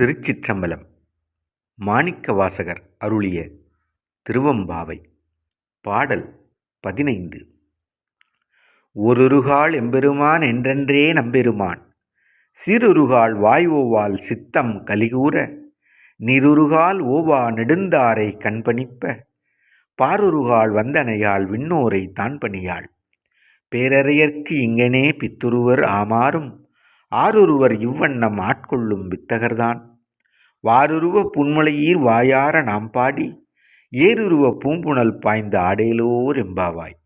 திருச்சிற்றம்பலம். மாணிக்க வாசகர் அருளிய திருவம்பாவை. பாடல் பதினைந்து. ஒருருகால் எம்பெருமான் என்றென்றே நம்பெருமான். சிறுருகால் வாய்வோவால் சித்தம் கலிகூற நிருருகால் ஓவா நெடுந்தாரை கண்பணிப்ப. பாருருகால் வந்தனையால் விண்ணோரை தான் பணியாள் பேரறையர்க்கு இங்கனே பித்துருவர் ஆமாறும். ஆரொருவர் இவ்வண்ணம் ஆட்கொள்ளும் வித்தகர்தான். வாருருவ புன்மலையீர் வாயார நாம் பாடி ஏருருவ பூம்புணல் பாய்ந்த ஆடேலோர் எம்பாவாய்.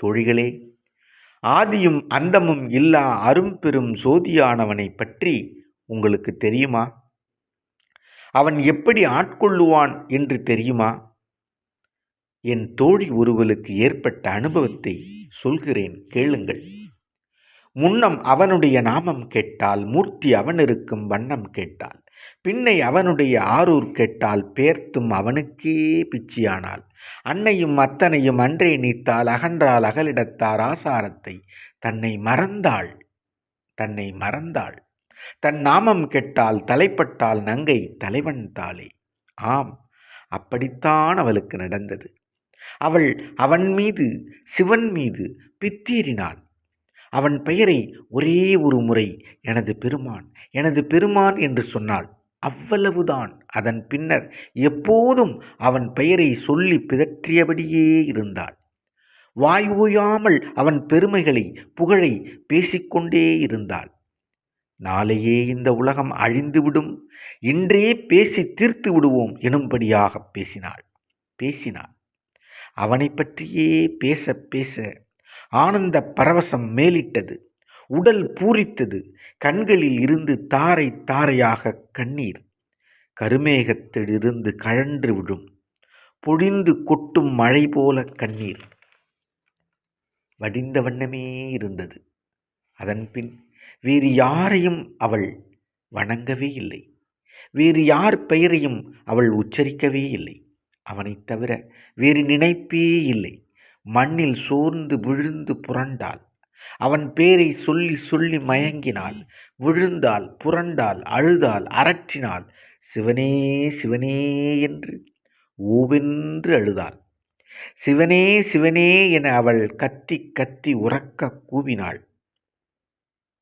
தொழிகளே ஆதியும் அந்தமும் இல்லா அரும்பெரும் சோதியானவனை பற்றி உங்களுக்கு தெரியுமா? அவன் எப்படி ஆட்கொள்ளுவான் என்று தெரியுமா? என் தோழி ஒருவலுக்கு ஏற்பட்ட அனுபவத்தை சொல்கிறேன் கேளுங்கள். முன்னம் அவனுடைய நாமம் கேட்டால் மூர்த்தி அவனிருக்கும் வண்ணம் கேட்டால் பின்னை அவனுடைய ஆரூர் கேட்டால் பேர்த்தும் அவனுக்கே பிச்சியானாள். அன்னையும் அத்தனையும் அன்றே நீத்தால் அகன்றால் அகலிடத்தார் ஆசாரத்தை. தன்னை மறந்தாள் தன்னை மறந்தாள். தன் நாமம் கெட்டால் தலைப்பட்டால் நங்கை தலைவன் தாளே. ஆம் அப்படித்தான் அவளுக்கு நடந்தது. அவள் அவன் மீது சிவன் மீது பித்தேறினாள். அவன் பெயரை ஒரே ஒரு முறை எனது பெருமான் எனது பெருமான் என்று சொன்னாள். அவ்வளவுதான். அதன் பின்னர் எப்போதும் அவன் பெயரை சொல்லி பிதற்றியபடியே இருந்தாள். வாய் ஓயாமல் அவன் பெருமைகளை புகழை பேசிக்கொண்டே இருந்தாள். நாளையே இந்த உலகம் அழிந்துவிடும் இன்றே பேசி தீர்த்து விடுவோம் எனும்படியாக பேசினாள். பேசினாள். அவனை பற்றியே பேச பேச ஆனந்த பரவசம் மேலிட்டது. உடல் பூரித்தது. கண்களில் இருந்து தாரை தாரையாக கண்ணீர். கருமேகத்திலிருந்து கழன்று விடும். பொழிந்து கொட்டும் மழை போல கண்ணீர். வடிந்த வண்ணமே இருந்தது. அதன்பின் வேறு யாரையும் அவள் வணங்கவே இல்லை. வேறு யார் பெயரையும் அவள் உச்சரிக்கவே இல்லை. அவனைத் தவிர வேறு நினைப்பே இல்லை. மண்ணில் சோர்ந்து விழுந்து புரண்டாள். அவன் பேரை சொல்லி சொல்லி மயங்கினாள். விழுந்தாள் புரண்டாள் அழுதாள் அரற்றினாள் சிவனே சிவனே என்று ஓவென்று அழுதாள். சிவனே சிவனே என அவள் கத்தி கத்தி உறக்க கூவினாள்.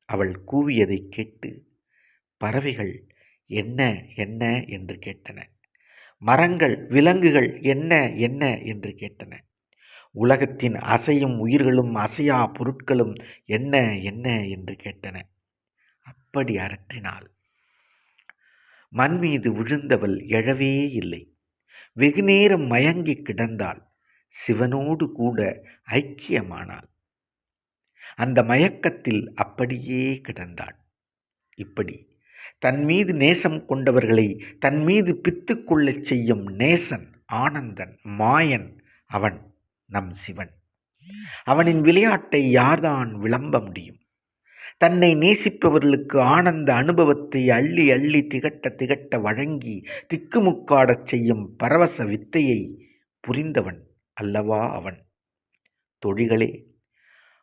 அவள் கூவியதை கேட்டு பறவைகள் என்ன என்ன என்று கேட்டன. மரங்கள் விலங்குகள் என்ன என்ன என்று கேட்டன. உலகத்தின் அசையும் உயிர்களும் அசையா பொருட்களும் என்ன என்ன என்று கேட்டன. அப்படி அரற்றினாள். மண் மீது விழுந்தவள் எழவே இல்லை. வெகுநேரம் மயங்கி கிடந்தாள். சிவனோடு கூட ஐக்கியமானாள். அந்த மயக்கத்தில் அப்படியே கிடந்தாள். இப்படி தன் மீது நேசம் கொண்டவர்களை தன் மீது பித்து கொள்ளச் செய்யும் நேசன் ஆனந்தன் மாயன் அவன் நம் சிவன். அவனின் விளையாட்டை யார்தான் விளம்ப முடியும்? தன்னை நேசிப்பவர்களுக்கு ஆனந்த அனுபவத்தை அள்ளி அள்ளி திகட்ட திகட்ட வழங்கி திக்குமுக்காடச் செய்யும் பரவச வித்தையை புரிந்தவன் அல்லவா அவன்? தொழிகளே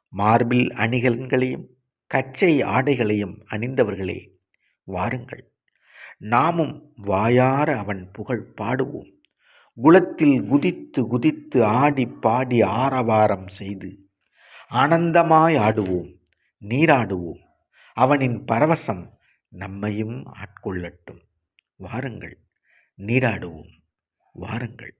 மார்பில் அணிகலன்களையும் கச்சை ஆடைகளையும் அணிந்தவர்களே வாருங்கள். நாமும் வாயார அவன் புகழ் பாடுவோம். குலத்தில் குதித்து குதித்து ஆடி பாடி ஆரவாரம் செய்து ஆனந்தமாய் ஆடுவோம் நீராடுவோம். அவனின் பரவசம் நம்மையும் ஆட்கொள்ளட்டும். வாருங்கள் நீராடுவோம். வாருங்கள்.